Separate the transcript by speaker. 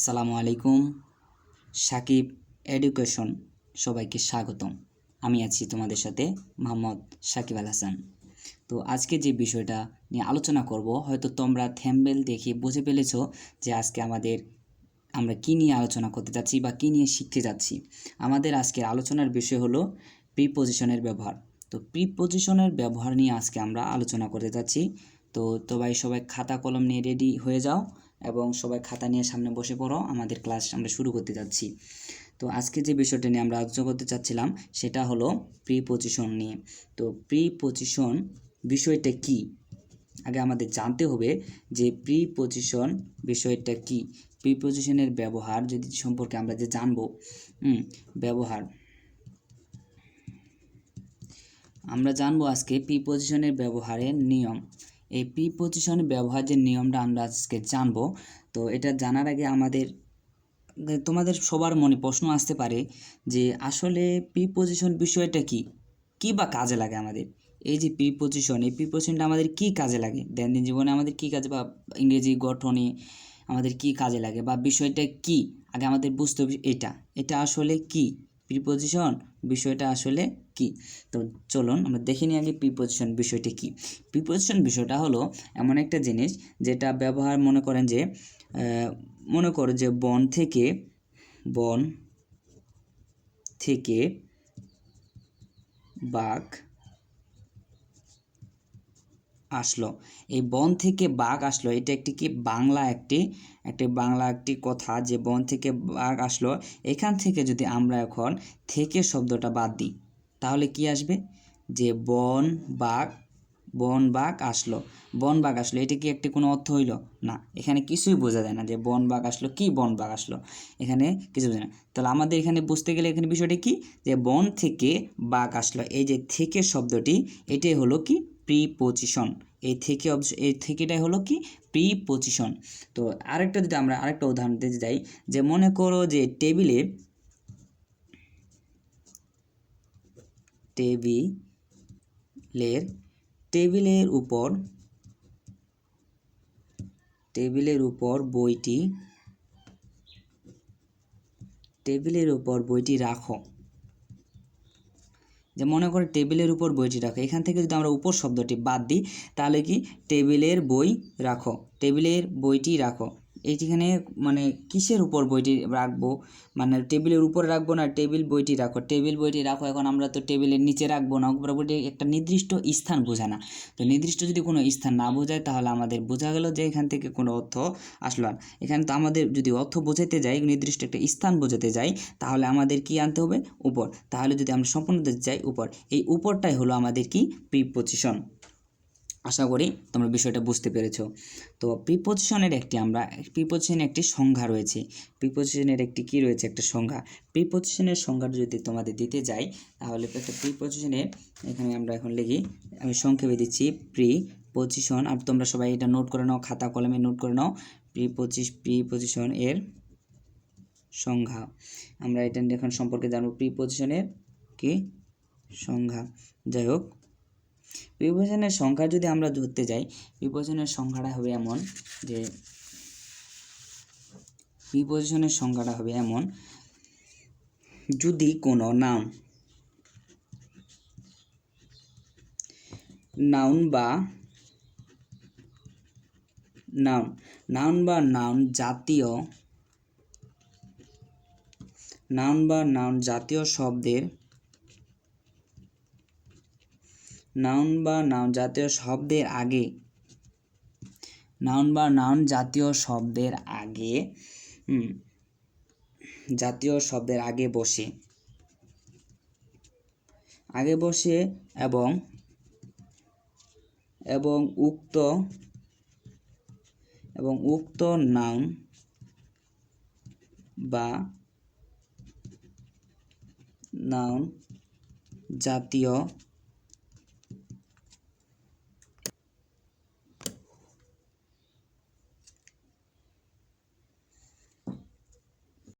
Speaker 1: আসসালামু আলাইকুম। সাকিব এডুকেশন সবাইকে স্বাগতম। আমি আছি তোমাদের সাথে মোহাম্মদ সাকিব আল হাসান। তো আজকে যে বিষয়টা নিয়ে আলোচনা করব, হয়তো তোমরা থ্যাম্বেল দেখে বুঝে ফেলেছ যে আজকে আমাদের আমরা কি নিয়ে আলোচনা করতে যাচ্ছি বা কি নিয়ে শিখতে যাচ্ছি। আমাদের আজকের আলোচনার বিষয় হলো প্রিপোজিশনের ব্যবহার। তো প্রিপোজিশনের ব্যবহার নিয়ে আজকে আমরা আলোচনা করতে যাচ্ছি। তো ভাই সবাই খাতা কলম নিয়ে রেডি হয়ে যাও। এবং সবাই খাতা নিয়ে সামনে বসে পড়ো, আমাদের ক্লাস আমরা শুরু করতে যাচ্ছি। তো আজকে যে বিষয়টা নিয়ে আমরা আলোচনা করতে চাচ্ছিলাম, সেটা হলো প্রিপোজিশন নিয়ে। তো প্রিপোজিশন বিষয়টা কি? আগে আমাদের জানতে হবে যে প্রিপোজিশন বিষয়টা কি? প্রিপোজিশনের ব্যবহার যদি সম্পর্কে আমরা যে জানব ব্যবহার। আমরা জানব আজকে প্রিপোজিশনের ব্যবহারের নিয়ম। এই প্রিপোজিশনের ব্যবহার যে নিয়মটা আমরা আজকে জানব, তো এটা জানার আগে আমাদের, তোমাদের সবার মনে প্রশ্ন আসতে পারে যে আসলে পি প্রিপোজিশন বিষয়টা কি? কি বা কাজে লাগে আমাদের? এই যে পি প্রিপোজিশন এই পি প্রিপোজিশনটা আমাদের কি কাজে লাগে? দৈনন্দিন জীবনে আমাদের কি কাজে বা ইংরেজি গঠনে আমাদের কি কাজে লাগে? বা বিষয়টা কি? আগে আমাদের বুঝতে হবে এটা এটা আসলে কি? প্রিপোজিশন বিষয়টা আসলে কি? তো চলুন আমরা দেখে নিই আগে প্রিপোজিশন বিষয়টি কি। প্রিপোজিশন বিষয়টা হলো এমন একটা জিনিস যেটা ব্যবহার মনে করেন যে মনে করো যে বন থেকে বন থেকে বাঘ আসলো। এই বন থেকে বাঘ আসলো। এটা একটি কি বাংলা একটি একটি বাংলা একটি কথা যে বন থেকে বাঘ আসলো। এখান থেকে যদি আমরা এখন থেকে শব্দটা বাদ দিই, তাহলে কি আসবে? যে বন বাঘ বন বাঘ আসলো। বন বাঘ আসলো, এটা কি একটি কোনো অর্থ হইল? না, এখানে কিছুই বোঝা যায় না যে বন বাঘ আসলো কি বন বাঘ আসলো। এখানে কিছু বোঝা না। তাহলে আমাদের এখানে বুঝতে গেলে এখানে বিষয়টি কি? যে বন থেকে বাঘ আসলো। এই যে থেকে শব্দটি, এটাই হলো কি প্রিপোজিশন এই থেকে এই থেকেটাই হলো কি? প্রিপোজিশন তো আরেকটা যদি আমরা আরেকটা উদাহরণ দিতে যাই। যে মনে করো যে টেবিলে টেবিলের টেবিলের উপর টেবিলের উপর বইটি টেবিলের উপর বইটি রাখো। যে মনে করে টেবিলের উপর বইটি রাখো। এখান থেকে যদি আমরা উপর শব্দটি বাদ দিই, তাহলে কি? টেবিলের বই রাখো। টেবিলের বইটি রাখো। এইখানে মানে কিসের উপর বইটি রাখব? মানে টেবিলের উপর রাখব না টেবিল বইটি রাখো? টেবিল বইটি রাখো, এখন আমরা তো টেবিলের নিচে রাখব না। বইটি একটা নির্দিষ্ট স্থান বোঝায় না। তো নির্দিষ্ট যদি কোনো স্থান না বোঝায়, তাহলে আমাদের বোঝা গেল যে এখান থেকে কোনো অর্থ আসলো না। এখানে তো আমাদের যদি অর্থ বোঝাতে যাই, নির্দিষ্ট একটা স্থান বোঝাতে যাই, তাহলে আমাদের কি আনতে হবে? উপর। তাহলে যদি আমরা সম্পূর্ণ যাই, উপর। এই উপরটাই হলো আমাদের কি? প্রিপোজিশন আশা করি তোমরা বিষয়টা বুঝতে পেরেছ। তো প্রিপোজিশনের একটি আমরা, প্রিপোজিশনের একটি সংজ্ঞা রয়েছে। প্রিপোজিশনের একটি কি রয়েছে একটা সংজ্ঞা? প্রিপোজিশনের সংজ্ঞাটা যদি তোমাদের দিতে যাই, তাহলে একটা প্রিপোজিশনের, এখানে আমরা এখন লিখি, আমি সংক্ষেপে দিচ্ছি প্রি পজিশন আর তোমরা সবাই এটা নোট করে নাও, খাতা, কলমে নোট করে নাও প্রি প্রিপোজিশ, প্রিপোজিশন এর সংজ্ঞা। আমরা এটা এখন সম্পর্কে জানব, প্রিপোজিশনের কি সংজ্ঞা। যাই হোক বিভাজনের সংখ্যা যদি আমরা ধরতে যাই, বিভাজনের সংখ্যাটা হবে এমন যে, বিভাজনের সংখ্যাটা হবে এমন, যদি কোনো নাউন নাউন বা নাউন নাউন বা নাউন জাতীয়, নাউন বা নাউন জাতীয় শব্দের নাউন বা নাউন জাতীয় শব্দের আগে, নাউন বা নাউন জাতীয় শব্দের আগে জাতীয় শব্দের আগে বসে। আগে বসে এবং এবং উক্ত এবং উক্ত নাউন বা নাউন জাতীয়